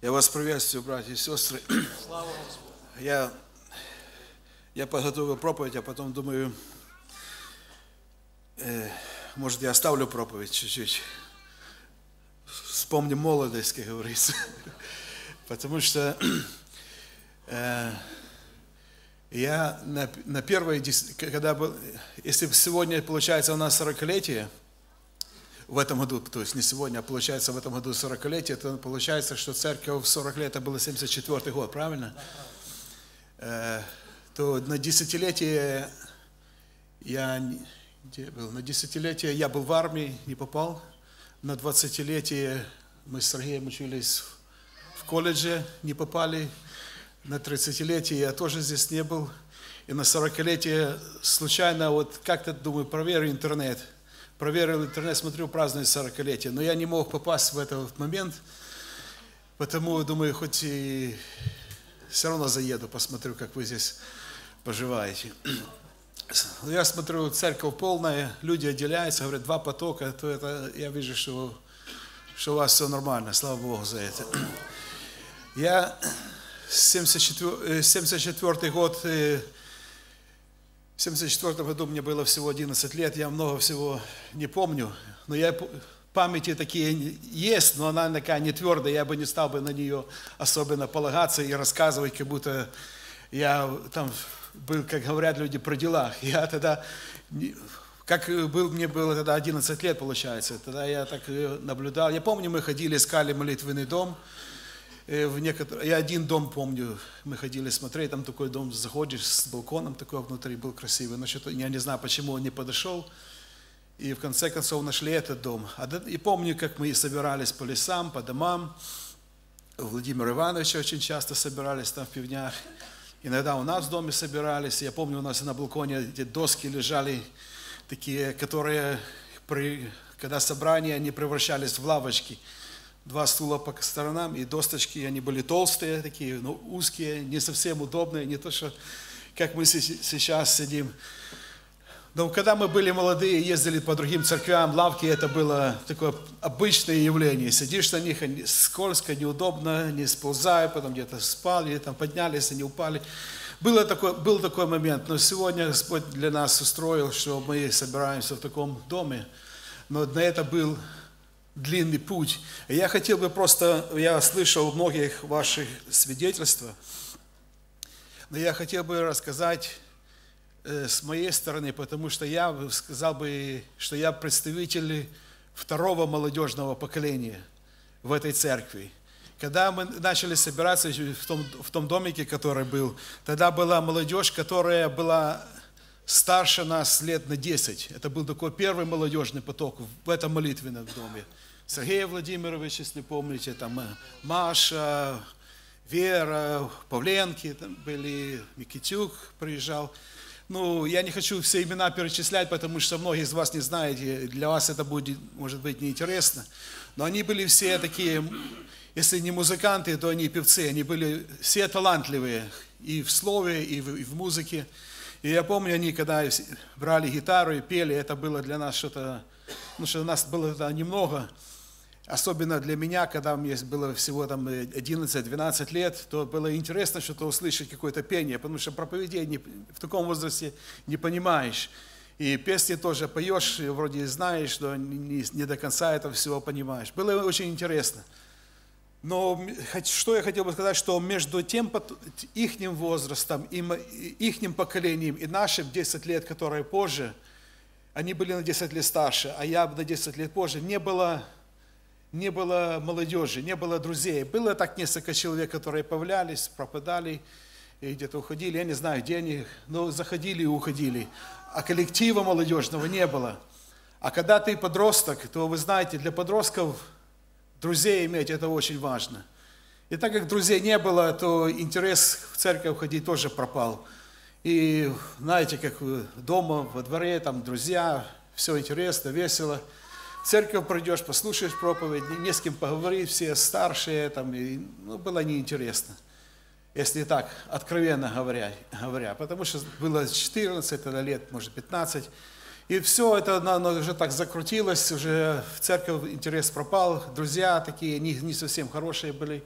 Я вас приветствую, братья и сестры. Я, я подготовил проповедь, а потом думаю, э, может, я оставлю проповедь чуть-чуть. Вспомним молодость, как говорится. Потому что э, я на, на первое, когда был, если сегодня получается у нас 40-летие, в этом году, то есть не сегодня, а получается в этом году 40-летие, то получается, что церковь в 40 лет, это было 74 год, правильно? Э, то на десятилетие я, где был? На десятилетие я был в армии, не попал. На двадцатилетие мы с Сергеем учились в колледже, не попали. На 30-летие я тоже здесь не был. И на 40-летие случайно, вот как-то, думаю, проверю интернет – проверил интернет, смотрю, празднуют 40-летие. Но я не мог попасть в этот момент, потому думаю, хоть и все равно заеду, посмотрю, как вы здесь поживаете. Я смотрю, церковь полная, люди отделяются, говорят, два потока, то это я вижу, что, что у вас все нормально, слава Богу за это. Я 74, 74 год э, в 1974 году мне было всего 11 лет, я много всего не помню, но я памяти такие есть, но она такая не твердая, я бы не стал бы на нее особенно полагаться и рассказывать, как будто я там был, как говорят люди, про делах. Я тогда, как был, мне было тогда 11 лет, получается, тогда я так наблюдал. Я помню, мы ходили, искали молитвенный дом, Э, в некотор... Я один дом помню, мы ходили смотреть, там такой дом, заходишь с балконом такой внутри, был красивый, но что-то, я не знаю, почему он не подошел. И в конце концов нашли этот дом. И помню, как мы собирались по лесам, по домам. Владимир Иванович очень часто собирались там в пивнях. Иногда у нас в доме собирались. Я помню, у нас на балконе эти доски лежали, такие, которые, при, когда собрания, они превращались в лавочки два стула по сторонам, и досточки, они были толстые такие, но узкие, не совсем удобные, не то, что как мы сейчас сидим. Но когда мы были молодые, ездили по другим церквям, лавки, это было такое обычное явление. Сидишь на них, скользко, неудобно, не сползая, потом где-то спал, или там поднялись, они упали. Было такой, был такой момент, но сегодня Господь для нас устроил, что мы собираемся в таком доме. Но на это был длинный путь. Я хотел бы просто, я слышал многих ваших свидетельства, но я хотел бы рассказать э, с моей стороны, потому что я сказал бы, что я представитель второго молодежного поколения в этой церкви. Когда мы начали собираться в том, в том домике, который был, тогда была молодежь, которая была старше нас лет на 10. Это был такой первый молодежный поток в этом молитвенном доме. Сергей Владимирович, если помните, там э, Маша, Вера, Павленки там были, Микитюк приезжал. Ну, я не хочу все имена перечислять, потому что многие из вас не знаете, для вас это будет, может быть, неинтересно. Но они были все такие, если не музыканты, то они певцы, они были все талантливые и в слове, и в, и в музыке. И я помню, они когда брали гитару и пели, это было для нас что-то, ну, что нас было немного, Особенно для меня, когда мне было всего там 11-12 лет, то было интересно что-то услышать, какое-то пение, потому что проповедей в таком возрасте не понимаешь. И песни тоже поешь, вроде знаешь, но не, не до конца это всего понимаешь. Было очень интересно. Но что я хотел бы сказать, что между тем, их возрастом, их поколением и нашим 10 лет, которые позже, они были на 10 лет старше, а я на 10 лет позже, не было не было молодежи, не было друзей. Было так несколько человек, которые появлялись, пропадали и где-то уходили. Я не знаю, где они, но заходили и уходили. А коллектива молодежного не было. А когда ты подросток, то вы знаете, для подростков друзей иметь это очень важно. И так как друзей не было, то интерес в церковь ходить тоже пропал. И знаете, как дома, во дворе, там друзья, все интересно, весело – церковь пройдешь, послушаешь проповедь, не с кем поговорить, все старшие, там, и, ну, было неинтересно. Если так, откровенно говоря, говоря. Потому что было 14 лет, может 15. И все это оно уже так закрутилось, уже в церковь интерес пропал, друзья такие не, не совсем хорошие были.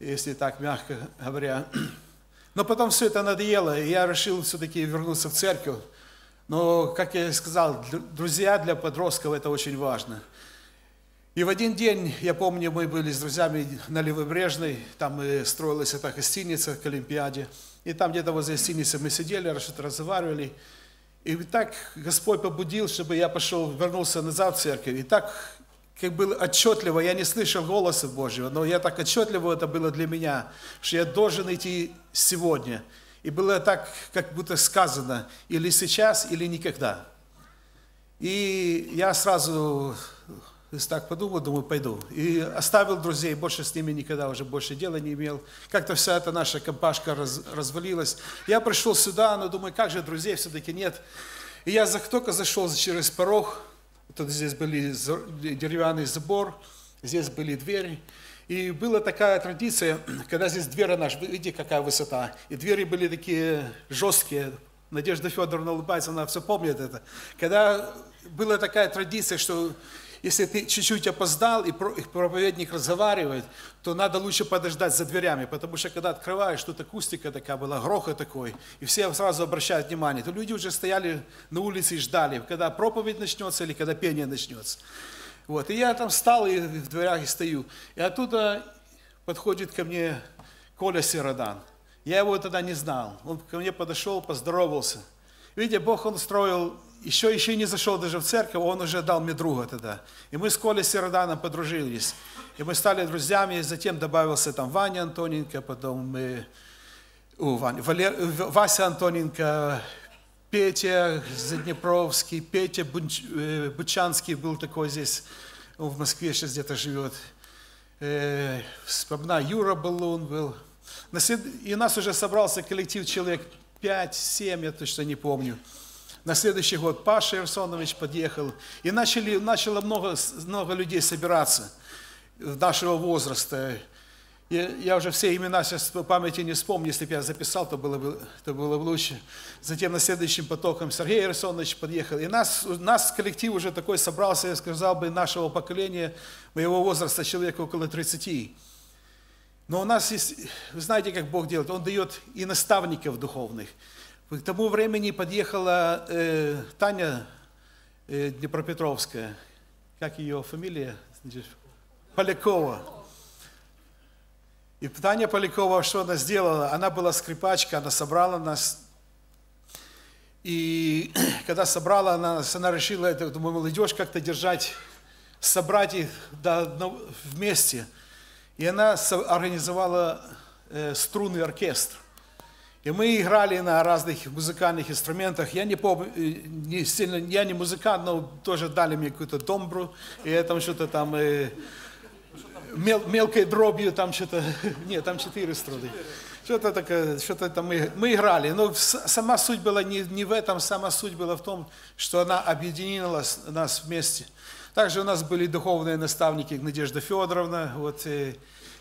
если так мягко говоря. Но потом все это надоело, и я решил все-таки вернуться в церковь. Но, как я сказал, друзья для подростков это очень важно. И в один день, я помню, мы были с друзьями на Левобрежной, там строилась эта гостиница к Олимпиаде. И там где-то возле гостиницы мы сидели, что-то разговаривали. И так Господь побудил, чтобы я пошел, вернулся назад в церковь. И так как было отчетливо, я не слышал голоса Божьего, но я так отчетливо это было для меня, что я должен идти сегодня. И было так, как будто сказано, или сейчас, или никогда. И я сразу так подумал, думаю, пойду. И оставил друзей, больше с ними никогда уже больше дела не имел. Как-то вся эта наша компашка раз, развалилась. Я пришел сюда, но думаю, как же друзей все-таки нет. И я только зашел через порог, Тут здесь были деревянный забор, здесь были двери. И была такая традиция, когда здесь дверь наша, видите, какая высота. И двери были такие жесткие. Надежда Федоровна улыбается, она все помнит это. Когда была такая традиция, что если ты чуть-чуть опоздал, и проповедник разговаривает, то надо лучше подождать за дверями, потому что когда открываешь, тут акустика такая была, грохот такой, и все сразу обращают внимание, то люди уже стояли на улице и ждали, когда проповедь начнется или когда пение начнется. Вот, и я там встал и в дверях и стою. И оттуда подходит ко мне Коля Сиродан. Я его тогда не знал. Он ко мне подошел, поздоровался. Видите, Бог, Он строил еще, еще не зашел даже в церковь, он уже дал мне друга тогда. И мы с Колей Сироданом подружились. И мы стали друзьями, затем добавился там Ваня Антоненко, потом мы, у, Ваня, Валер, Вася Антоненко, Петя Заднепровский, Петя э, Бучанский был такой здесь, он в Москве сейчас где-то живет. Э, вспоминаю, Юра Балун был. И у нас уже собрался коллектив человек 5-7, я точно не помню. На следующий год Паша Ерсонович подъехал. И начали, начало много, много людей собираться нашего возраста. Я, уже все имена сейчас по памяти не вспомню, если бы я записал, то было бы, то было бы лучше. Затем на следующим потоком Сергей Ерсонович подъехал. И нас, нас коллектив уже такой собрался, я сказал бы, нашего поколения, моего возраста, человека около 30. Но у нас есть, вы знаете, как Бог делает, Он дает и наставников духовных. К тому времени подъехала э, Таня э, Днепропетровская, как ее фамилия? Полякова. И Таня Полякова, что она сделала? Она была скрипачка, она собрала нас. И когда собрала нас, она решила, это, думаю, молодежь как-то держать, собрать их вместе. И она организовала э, струнный оркестр. И мы играли на разных музыкальных инструментах. Я не помню, э, не сильно, я не музыкант, но тоже дали мне какую-то домбру, и там что-то там э, мел, мелкой дробью, там что-то, нет, там четыре струны. Что-то такое, что-то там мы, мы играли. Но сама суть была не, не в этом, сама суть была в том, что она объединила нас вместе. Также у нас были духовные наставники Надежда Федоровна, вот, и,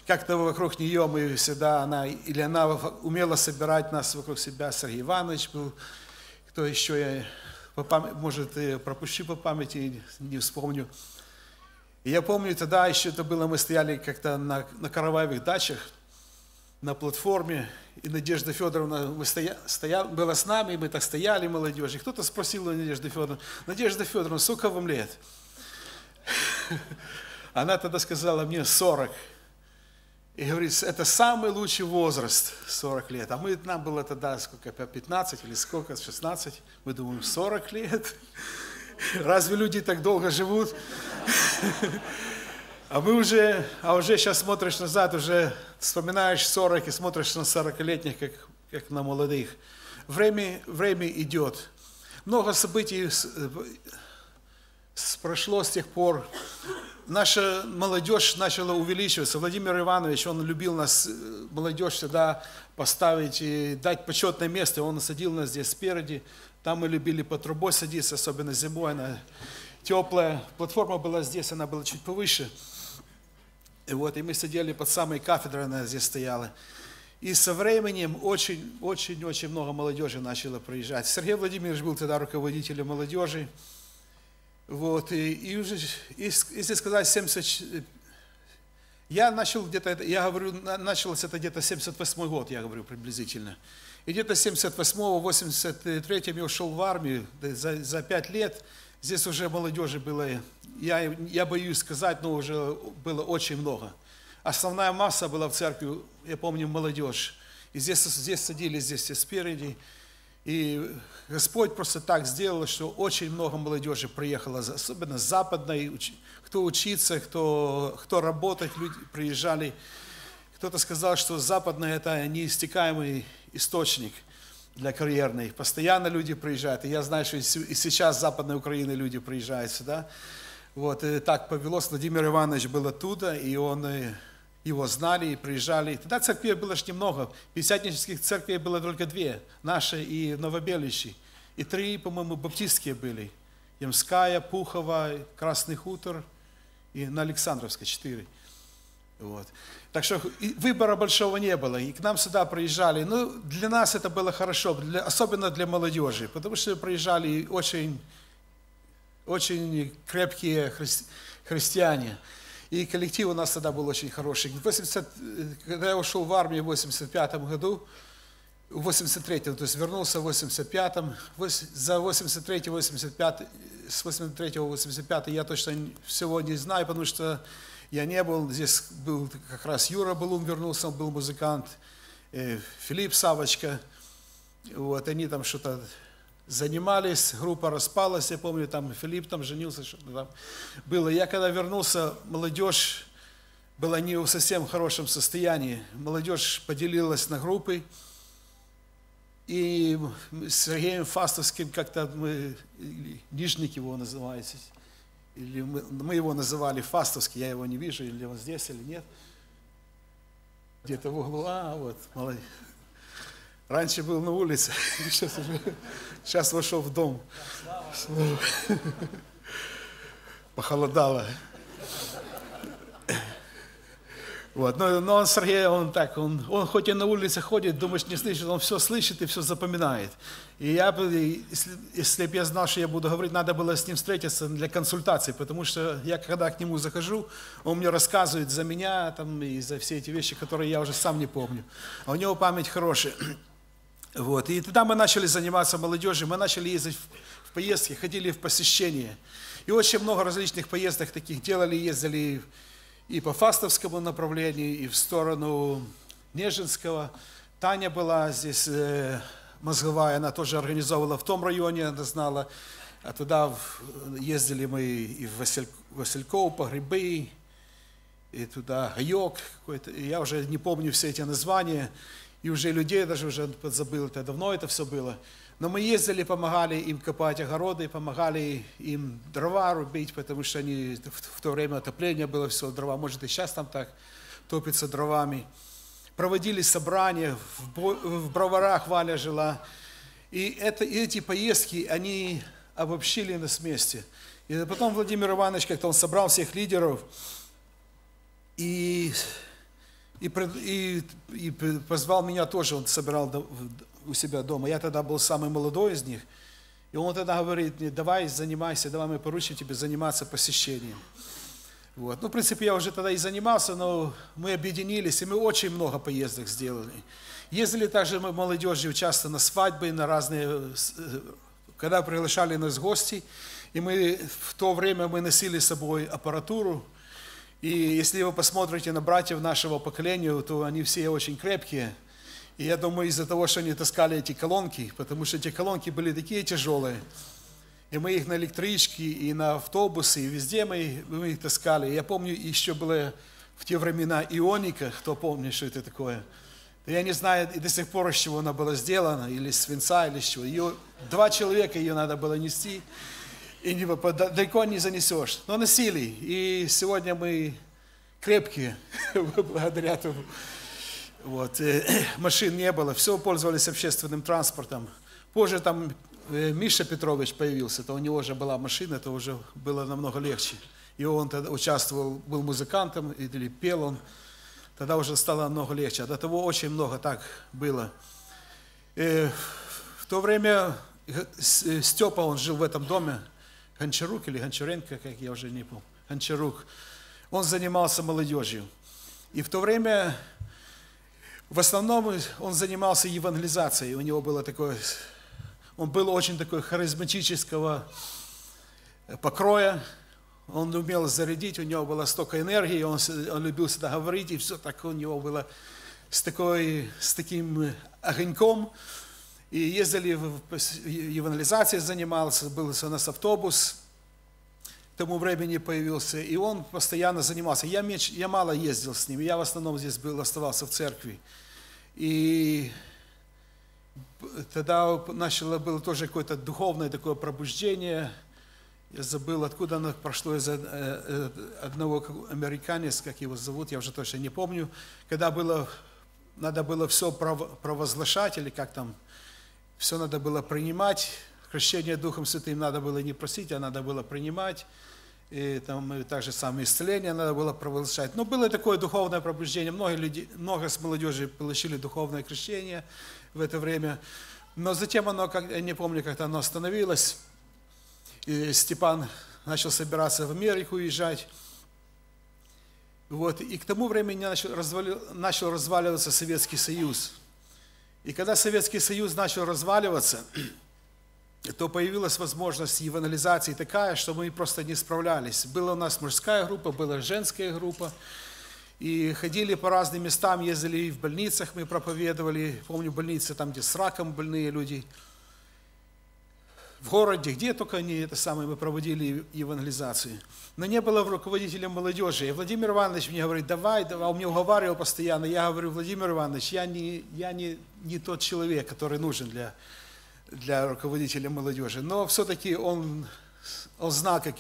как-то вокруг нее мы всегда, она, или она умела собирать нас вокруг себя, Сергей Иванович был, кто еще, я, по памяти, может, пропущу по памяти, не вспомню. И я помню, тогда еще это было, мы стояли как-то на, на караваевых дачах, на платформе, и Надежда Федоровна мы стоя, стоя, была с нами, и мы так стояли, молодежь, и кто-то спросил у Надежды Федоровны, Надежда Федоровна, сколько вам лет? Она тогда сказала мне 40. И говорит, это самый лучший возраст, 40 лет. А мы, нам было тогда сколько, 15 или сколько, 16. Мы думаем, 40 лет? Разве люди так долго живут? А мы уже, а уже сейчас смотришь назад, уже вспоминаешь 40 и смотришь на 40-летних, как, как на молодых. Время, время идет. Много событий прошло с тех пор наша молодежь начала увеличиваться. Владимир Иванович, он любил нас, э, молодежь всегда поставить и дать почетное место. Он садил нас здесь спереди. Там мы любили по трубой садиться, особенно зимой. Она теплая. Платформа была здесь, она была чуть повыше. И вот, и мы сидели под самой кафедрой, она здесь стояла. И со временем очень-очень-очень много молодежи начало приезжать. Сергей Владимирович был тогда руководителем молодежи. Вот, и, и уже, если сказать, 70, Я начал где-то, я говорю, на- началось это где-то 78 год, я говорю приблизительно. И где-то 78-83 я ушел в армию, за, за 5 лет здесь уже молодежи было, я, я боюсь сказать, но уже было очень много. Основная масса была в церкви, я помню, молодежь. И здесь, здесь садились, здесь все спереди. И Господь просто так сделал, что очень много молодежи приехало, особенно с западной, кто учится, кто, кто работать, люди приезжали. Кто-то сказал, что западная это неистекаемый источник для карьерной. Постоянно люди приезжают. И я знаю, что и сейчас с Западной Украины люди приезжают сюда. Вот, и так повелось. Владимир Иванович был оттуда, и он, э, его знали и приезжали. Тогда церквей было ж немного. Пятидесятнических церквей было только две. Наша и Новобелищи. И три, по-моему, баптистские были. Ямская, Пухова, Красный хутор и на Александровской четыре. Вот. Так что выбора большого не было. И к нам сюда приезжали. Ну, для нас это было хорошо, для- особенно для молодежи, потому что приезжали очень, очень крепкие христи- христиане. И коллектив у нас тогда был очень хороший. В 80, э, когда я ушел в армию в 85 году, в 83-м, то есть вернулся в 85-м, вось- за 83-й, 85 с 83 85 я точно всего не знаю, потому что я не был, здесь был как раз Юра Балун вернулся, он был музыкант, э, Филипп Савочка, вот, они там что-то занимались, группа распалась, я помню, там Филипп там женился, что-то там было. Я когда вернулся, молодежь была не в совсем хорошем состоянии, молодежь поделилась на группы, и с Сергеем Фастовским как-то мы, Нижник его называется, или мы, мы его называли Фастовский, я его не вижу, или он здесь, или нет. Где-то в углу, а, вот, молодец. Раньше был на улице, сейчас, уже, сейчас вошел в дом. Похолодало. Вот. Но, но он, Сергей, он так, он, он хоть и на улице ходит, думаешь, не слышит, он все слышит и все запоминает. И я если, если бы я знал, что я буду говорить, надо было с ним встретиться для консультации, потому что я, когда к нему захожу, он мне рассказывает за меня там, и за все эти вещи, которые я уже сам не помню. А у него память хорошая. Вот. И тогда мы начали заниматься молодежью, мы начали ездить в, поездки, ходили в посещения. И очень много различных поездок таких делали, ездили и по Фастовскому направлению, и в сторону Нежинского. Таня была здесь э, мозговая, она тоже организовывала в том районе, она знала. А туда в- ездили мы и в Василь- Васильков, по грибы, и туда гайок какой-то. Я уже не помню все эти названия, и уже людей даже уже подзабыл, это давно это все было. Но мы ездили, помогали им копать огороды, помогали им дрова рубить, потому что они в, то время отопление было все, дрова, может и сейчас там так топится дровами. Проводили собрания, в Броварах Валя жила. И это, и эти поездки, они обобщили нас вместе. И потом Владимир Иванович, как-то он собрал всех лидеров, и, и, и, и позвал меня тоже, он собирал у себя дома. Я тогда был самый молодой из них. И он тогда говорит мне, давай занимайся, давай мы поручим тебе заниматься посещением. Вот. Ну, в принципе, я уже тогда и занимался, но мы объединились, и мы очень много поездок сделали. Ездили также мы молодежью часто на свадьбы, на разные, когда приглашали нас гости, и мы в то время мы носили с собой аппаратуру, и если вы посмотрите на братьев нашего поколения, то они все очень крепкие. И я думаю, из-за того, что они таскали эти колонки, потому что эти колонки были такие тяжелые, и мы их на электричке, и на автобусы, и везде мы, мы их таскали. Я помню, еще было в те времена ионика, кто помнит, что это такое. Я не знаю и до сих пор, из чего она была сделана, или из свинца, или из чего. Ее, два человека ее надо было нести, и не, попа- далеко не занесешь. Но носили, и сегодня мы крепкие, благодаря тому. Вот, э, машин не было, все пользовались общественным транспортом. Позже там э, Миша Петрович появился, то у него уже была машина, то уже было намного легче. И он тогда участвовал, был музыкантом или пел он, тогда уже стало намного легче. А до того очень много так было. Э, В то время Степа, он жил в этом доме, Гончарук или Гончаренко, как я уже не помню, Гончарук. Он занимался молодежью. И в то время в основном он занимался евангелизацией. У него было такое, он был очень такой харизматического покроя. Он умел зарядить, у него было столько энергии, он, он любил всегда говорить, и все так у него было с, такой, с таким огоньком. И ездили в евангелизацией занимался, был у нас автобус, к тому времени появился, и он постоянно занимался. Я, меньше, я мало ездил с ним, я в основном здесь был, оставался в церкви. И тогда начало было тоже какое-то духовное такое пробуждение. Я забыл, откуда оно прошло из э, э, одного американец, как его зовут, я уже точно не помню, когда было, надо было все провозглашать, или как там, все надо было принимать, крещение Духом Святым надо было не просить, а надо было принимать, и там и так же самое исцеление надо было провозглашать. Но было такое духовное пробуждение, много, людей, много с молодежи получили духовное крещение в это время, но затем оно, как, я не помню, как оно остановилось, и Степан начал собираться в Америку уезжать, вот, и к тому времени начал, развали, начал разваливаться Советский Союз. И когда Советский Союз начал разваливаться, то появилась возможность евангелизации такая, что мы просто не справлялись. Была у нас мужская группа, была женская группа, и ходили по разным местам, ездили и в больницах, мы проповедовали, помню больницы там, где с раком больные люди, в городе, где только они это самое, мы проводили евангелизацию. Но не было руководителя молодежи. И Владимир Иванович мне говорит, давай, давай, он мне уговаривал постоянно. Я говорю, Владимир Иванович, я не, я не, не тот человек, который нужен для, для руководителя молодежи. Но все-таки он, он знал, как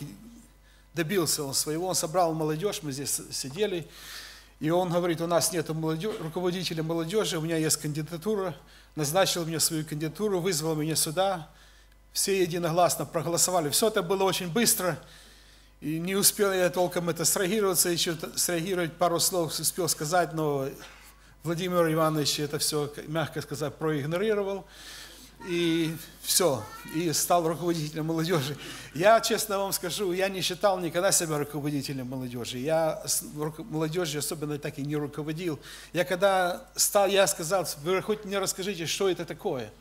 добился он своего. Он собрал молодежь, мы здесь сидели. И он говорит, у нас нет молодежи, руководителя молодежи, у меня есть кандидатура. Назначил мне свою кандидатуру, вызвал меня сюда. Все единогласно проголосовали. Все это было очень быстро. И не успел я толком это среагироваться, еще среагировать пару слов успел сказать, но Владимир Иванович это все, мягко сказать, проигнорировал. И все, и стал руководителем молодежи. Я, честно вам скажу, я не считал никогда себя руководителем молодежи. Я молодежью особенно так и не руководил. Я когда стал, я сказал, вы хоть мне расскажите, что это такое –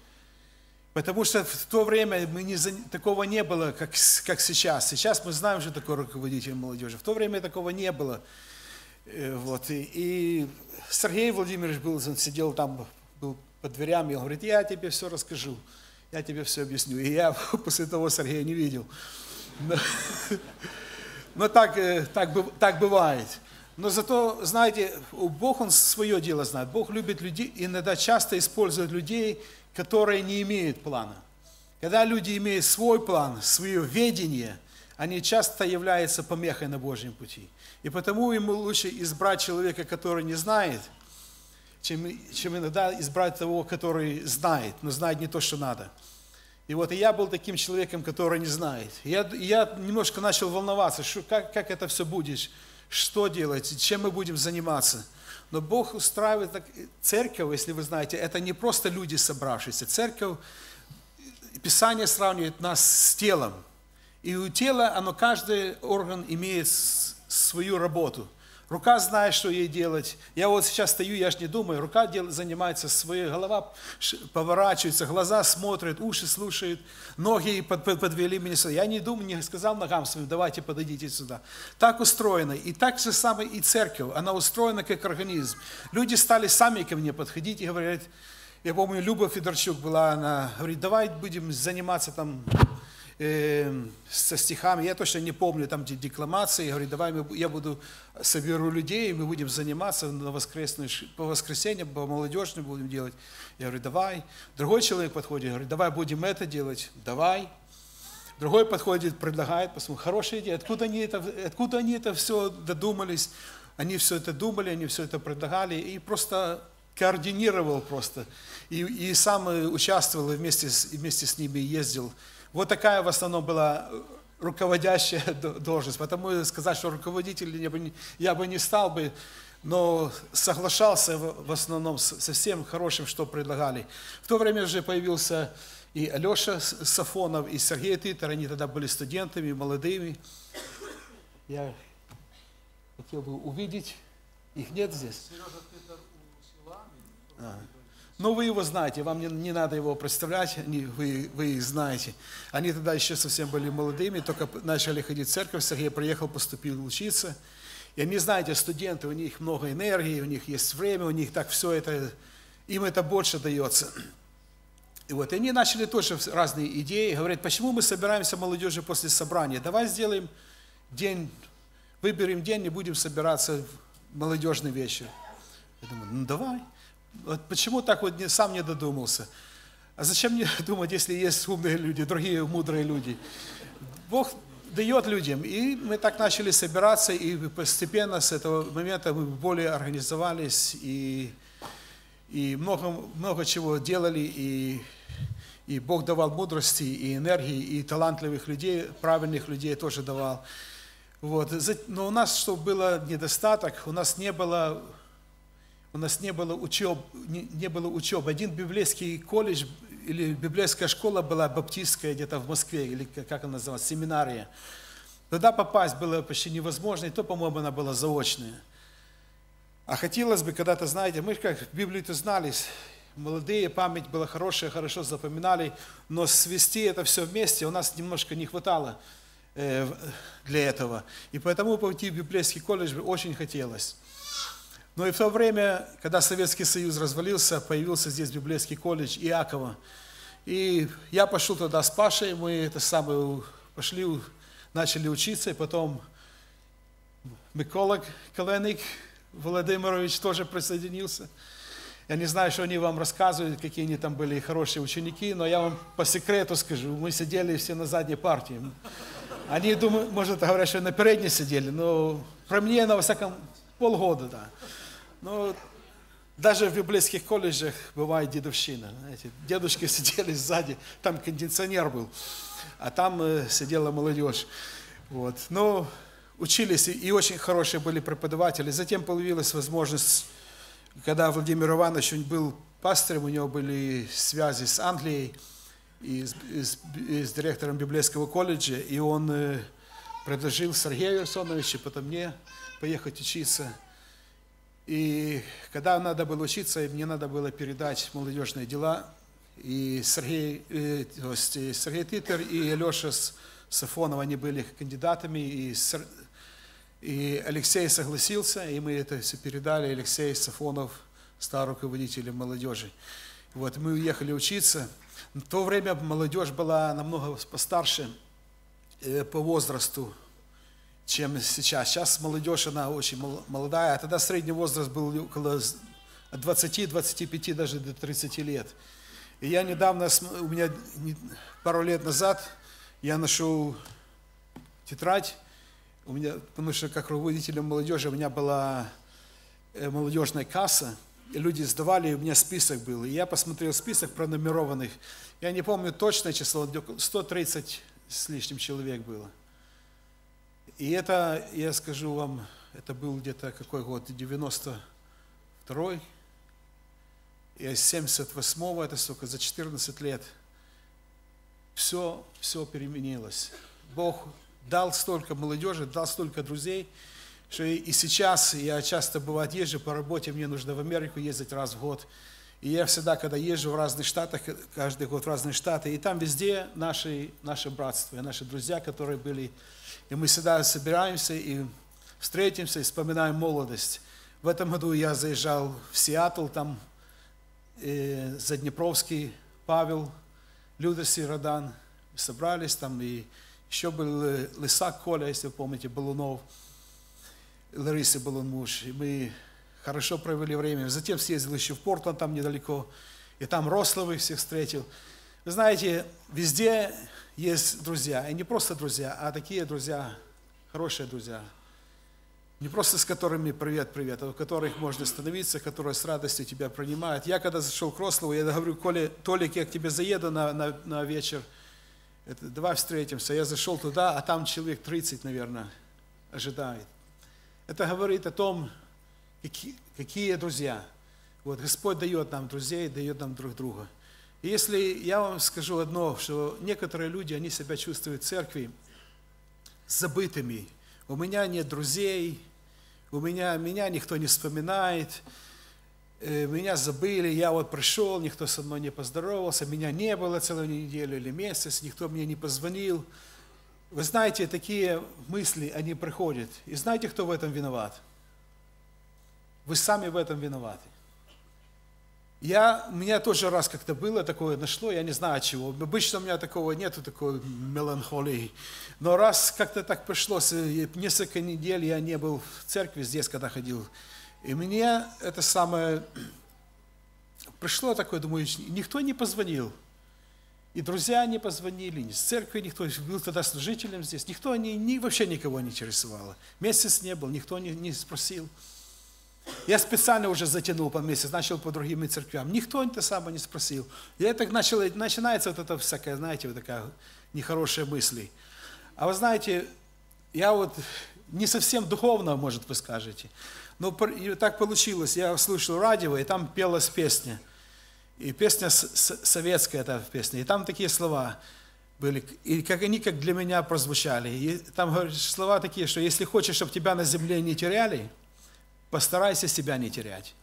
Потому что в то время мы не, такого не было, как, как сейчас. Сейчас мы знаем, что такое руководитель молодежи. В то время такого не было. Э, вот. И, и Сергей Владимирович был, он сидел там, был под дверями, он говорит, я тебе все расскажу, я тебе все объясню. И я после того Сергея не видел. Но, но так, э, так, так бывает. Но зато, знаете, Бог, Он свое дело знает. Бог любит людей, иногда часто использует людей, которые не имеют плана. Когда люди имеют свой план, свое видение, они часто являются помехой на Божьем пути. И потому ему лучше избрать человека, который не знает, чем, чем иногда избрать того, который знает, но знает не то, что надо. И вот и я был таким человеком, который не знает. Я, я немножко начал волноваться, что, как, как это все будет, что делать, чем мы будем заниматься – но Бог устраивает так, церковь, если вы знаете, это не просто люди собравшиеся. Церковь, Писание сравнивает нас с телом. И у тела, оно, каждый орган имеет свою работу – Рука знает, что ей делать. Я вот сейчас стою, я же не думаю. Рука дел, занимается своей, голова поворачивается, глаза смотрят, уши слушают, ноги под, под, подвели меня сюда. Я не думаю, не сказал ногам своим, давайте подойдите сюда. Так устроено. И так же самое и церковь. Она устроена как организм. Люди стали сами ко мне подходить и говорят, я помню, Люба Федорчук была, она говорит, давай будем заниматься там э, со стихами, я точно не помню там декламации, я говорю, давай мы, я буду, соберу людей, мы будем заниматься на воскресную, по воскресеньям, по молодежным будем делать. Я говорю, давай. Другой человек подходит, говорит, давай будем это делать, давай. Другой подходит, предлагает, посмотрим, хорошая идея, откуда они это, откуда они это все додумались, они все это думали, они все это предлагали, и просто координировал просто, и, и сам участвовал, и вместе, с, вместе с ними ездил вот такая в основном была э, руководящая должность. Потому сказать, что руководитель я бы не, я бы не стал бы, но соглашался в основном со всем хорошим, что предлагали. В то время уже появился и Алеша Сафонов, и Сергей Титер, они тогда были студентами, молодыми. Я хотел бы увидеть Их нет здесь? А. Ну, вы его знаете, вам не, не надо его представлять, они, вы, вы их знаете. Они тогда еще совсем были молодыми, только начали ходить в церковь, Сергей приехал, поступил учиться. И они, знаете, студенты, у них много энергии, у них есть время, у них так все это, им это больше дается. И вот и они начали тоже разные идеи, говорят, почему мы собираемся молодежи после собрания? Давай сделаем день, выберем день и будем собираться в молодежный вечер. Я думаю, ну давай. Вот почему так вот не, сам не додумался? А зачем мне думать, если есть умные люди, другие мудрые люди? Бог дает людям. И мы так начали собираться, и постепенно с этого момента мы более организовались, и, и много, много чего делали, и, и Бог давал мудрости, и энергии, и талантливых людей, правильных людей тоже давал. Вот. Но у нас, что было недостаток, у нас не было у нас не было учеб, не, не было учебы. Один библейский колледж или библейская школа была баптистская где-то в Москве, или как она называлась, семинария. Туда попасть было почти невозможно, и то, по-моему, она была заочная. А хотелось бы когда-то, знаете, мы как в Библии-то знались, молодые, память была хорошая, хорошо запоминали, но свести это все вместе у нас немножко не хватало э, для этого. И поэтому пойти в библейский колледж очень хотелось. Но и в то время, когда Советский Союз развалился, появился здесь библейский колледж Иакова. И я пошел туда с Пашей, мы это самое, пошли, начали учиться, и потом Микола Каленик Владимирович тоже присоединился. Я не знаю, что они вам рассказывают, какие они там были хорошие ученики, но я вам по секрету скажу, мы сидели все на задней партии. Они думают, может, говорят, что на передней сидели, но про мне, на всяком, полгода, да. Ну, даже в библейских колледжах бывает дедовщина. Знаете, дедушки сидели сзади, там кондиционер был, а там э, сидела молодежь. Вот. Но учились, и очень хорошие были преподаватели. Затем появилась возможность, когда Владимир Иванович был пастырем, у него были связи с Англией и с, и с, и с директором библейского колледжа, и он э, предложил Сергею Арсоновичу, потом мне поехать учиться – и когда надо было учиться, мне надо было передать молодежные дела, и Сергей, э, то есть Сергей Титер и Алеша Сафонов, они были кандидатами, и, и Алексей согласился, и мы это все передали, Алексей Сафонов стал руководителем молодежи. Вот, мы уехали учиться. В то время молодежь была намного постарше э, по возрасту, чем сейчас. Сейчас молодежь, она очень молодая, а тогда средний возраст был около 20-25, даже до 30 лет. И я недавно, у меня пару лет назад, я нашел тетрадь, у меня, потому что как руководителем молодежи у меня была э, молодежная касса, и люди сдавали, и у меня список был. И я посмотрел список пронумерованных. Я не помню точное число, 130 с лишним человек было. И это, я скажу вам, это был где-то какой год, 92-й, и 78-го, это столько, за 14 лет, все, все переменилось. Бог дал столько молодежи, дал столько друзей, что и сейчас я часто бывает езжу по работе, мне нужно в Америку ездить раз в год. И я всегда, когда езжу в разных штатах, каждый год в разные штаты, и там везде наши, наши братства, наши друзья, которые были и мы всегда собираемся и встретимся и вспоминаем молодость. В этом году я заезжал в Сиэтл, там э, Заднепровский Павел, Людос и Родан собрались там, и еще был э, Лысак Коля, если вы помните, Балунов, Ларисы Балун муж. И мы хорошо провели время. Затем съездил еще в Портланд, там недалеко, и там Рословых всех встретил. Вы знаете, везде есть друзья, и не просто друзья, а такие друзья, хорошие друзья, не просто с которыми привет, привет, а у которых можно становиться, которые с радостью тебя принимают. Я когда зашел к Рослову, я говорю, Коля, Толик, я к тебе заеду на, на, на вечер, это, давай встретимся. Я зашел туда, а там человек 30, наверное, ожидает. Это говорит о том, какие, какие друзья. Вот Господь дает нам друзей, дает нам друг друга. Если я вам скажу одно, что некоторые люди, они себя чувствуют в церкви забытыми. У меня нет друзей, У меня, меня никто не вспоминает, э, меня забыли, я вот пришел, никто со мной не поздоровался, меня не было целую неделю или месяц, никто мне не позвонил. Вы знаете, такие мысли, они приходят. И знаете, кто в этом виноват? Вы сами в этом виноваты. Я, у меня тоже раз как-то было такое, нашло, я не знаю от чего. Обычно у меня такого нету, такой меланхолии. Но раз как-то так пришлось, несколько недель я не был в церкви здесь, когда ходил. И мне это самое, пришло такое, думаю, никто не позвонил. И друзья не позвонили, ни с церкви никто, был тогда служителем здесь, никто не, ни, вообще никого не интересовало. Месяц не был, никто не, не спросил. Я специально уже затянул по месяц, начал по другим церквям. Никто это самое не спросил. И это начало, начинается вот это всякая, знаете, вот такая нехорошая мысль. А вы знаете, я вот не совсем духовно, может, вы скажете, но так получилось. Я слышал радио, и там пелась песня. И песня советская эта песня. И там такие слова были, и как они как для меня прозвучали. И там говорят, слова такие, что если хочешь, чтобы тебя на земле не теряли, постарайся себя не терять.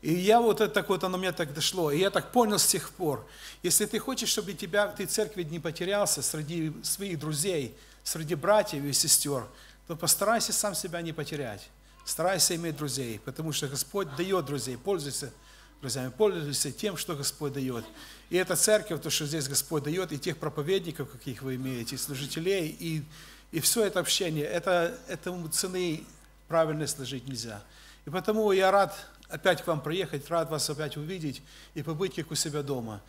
И я вот это так вот, оно мне так дошло, и я так понял с тех пор, если ты хочешь, чтобы тебя, ты церкви не потерялся среди своих друзей, среди братьев и сестер, то постарайся сам себя не потерять. Старайся иметь друзей, потому что Господь дает друзей, пользуйся друзьями, пользуйся тем, что Господь дает. И эта церковь, то, что здесь Господь дает, и тех проповедников, каких вы имеете, и служителей, и, и все это общение, это, этому цены правильно служить нельзя. И потому я рад опять к вам приехать, рад вас опять увидеть и побыть как у себя дома.